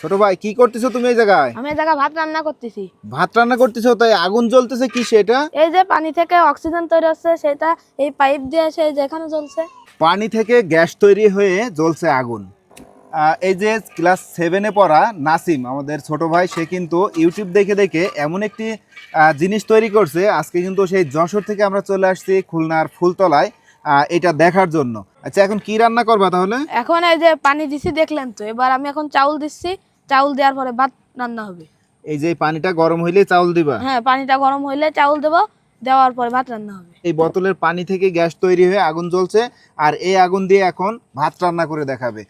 ছোট ভাই কি করতেছো তুমি এই জায়গায়? আমি এই জায়গায় ভাত রান্না করতেছি। ভাত রান্না করতেছো তাই আগুন জ্বলতেছে কি সেটা এই যে পানি থেকে অক্সিজেন তৈরি হচ্ছে সেটা এই পাইপ দিয়ে এসে যেখানে জ্বলছে। পানি থেকে গ্যাস তৈরি হয়ে জ্বলছে আগুন। এই যে ক্লাস সেভেনে পড়া নাসিম আমাদের ছোট ভাই সে কিন্তু ইউটিউব দেখে দেখে এমন একটি জিনিস তৈরি করছে। আজকে কিন্তু সেই যশোর থেকে আমরা চলে আসছি খুলনার ফুলতলায় আহ, এটা দেখার জন্য। আচ্ছা এখন কি রান্না করবা তাহলে? এখন এই যে পানি দিছি দেখলেন তো। এবার আমি এখন চাউল দিচ্ছি। চাউল দেওয়ার পরে ভাত রান্না হবে। এই যে পানিটা গরম হইলে চাউল দিবা? হ্যাঁ পানিটা গরম হইলে চাউল দেবো দেওয়ার পরে ভাত রান্না হবে। এই বোতলের পানি থেকে গ্যাস তৈরি হয়ে আগুন জ্বলছে আর এই আগুন দিয়ে এখন ভাত রান্না করে দেখাবে।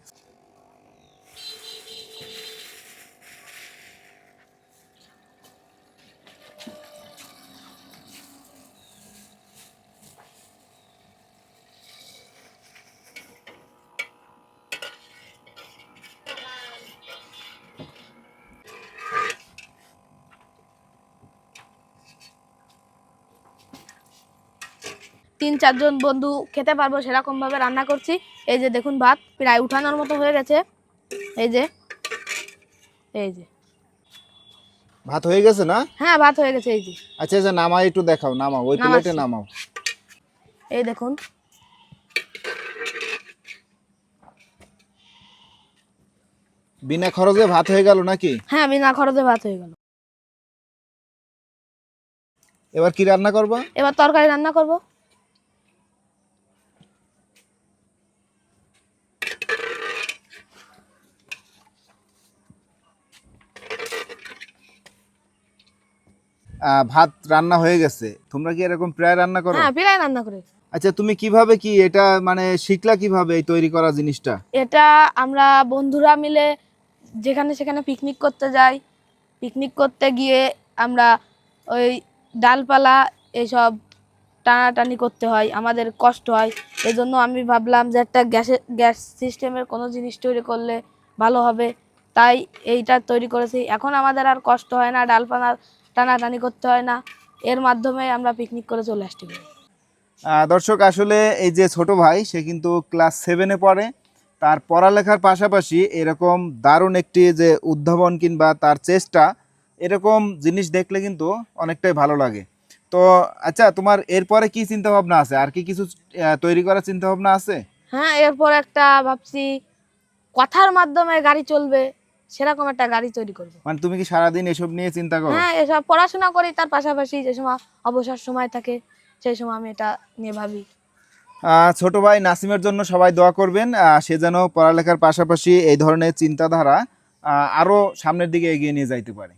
তিন চারজন বন্ধু খেতে পারব সেরকম ভাবে রান্না করছি। এই যে দেখুন ভাত প্রায় উঠানোর মতো হয়ে গেছে। এই যে এই যে। ভাত হয়ে গেছে না? হ্যাঁ ভাত হয়ে গেছে এই যে। আচ্ছা আচ্ছা নামাই একটু দেখাও নামাও ওই প্লেটে নামাও। এই দেখুন। বিনা খরচে ভাত হয়ে গেল নাকি? হ্যাঁ বিনা খরচে ভাত হয়ে গেল। এবার কি রান্না করবা? এবার তরকারি রান্না করব। ভাত রান্না হয়ে গেছে। তোমরা কি এরকম প্রায় রান্না করো? হ্যাঁ প্রায় রান্না করে। আচ্ছা তুমি কীভাবে কি এটা মানে শিখলা কীভাবে এই তৈরি করা জিনিসটা? এটা আমরা বন্ধুরা মিলে যেখানে সেখানে পিকনিক করতে যাই। পিকনিক করতে গিয়ে আমরা ওই ডালপালা এসব টানাটানি করতে হয় আমাদের কষ্ট হয়। এই জন্য আমি ভাবলাম যে একটা গ্যাসের গ্যাস সিস্টেমের কোনো জিনিস তৈরি করলে ভালো হবে। তাই এইটা তৈরি করেছি। এখন আমাদের আর কষ্ট হয় না ডালপালা টানাটানি করতে হয় না। এর মাধ্যমে আমরা পিকনিক করে চলে আসতে পারি। দর্শক আসলে এই যে ছোট ভাই সে কিন্তু ক্লাস সেভেনে পড়ে। তার পড়ালেখার পাশাপাশি এরকম দারুণ একটি যে উদ্ভাবন কিংবা তার চেষ্টা এরকম জিনিস দেখলে কিন্তু অনেকটাই ভালো লাগে। তো আচ্ছা তোমার এরপরে কি চিন্তা ভাবনা আছে? আর কি কিছু তৈরি করার চিন্তা ভাবনা আছে? হ্যাঁ এরপর একটা ভাবছি কথার মাধ্যমে গাড়ি চলবে। সেরকম একটা গাড়ি তৈরি করব। মানে তুমি কি সারাদিন এসব নিয়ে চিন্তা করো? হ্যাঁ এসব পড়াশোনা করি তার পাশাপাশি যে সময় অবসর সময় থাকে সেই সময় আমি এটা নিয়ে ভাবি। আহ, ছোট ভাই নাসিমের জন্য সবাই দোয়া করবেন আহ, সে যেন পড়ালেখার পাশাপাশি এই ধরনের চিন্তাধারা আরও আরও সামনের দিকে এগিয়ে নিয়ে যাইতে পারে।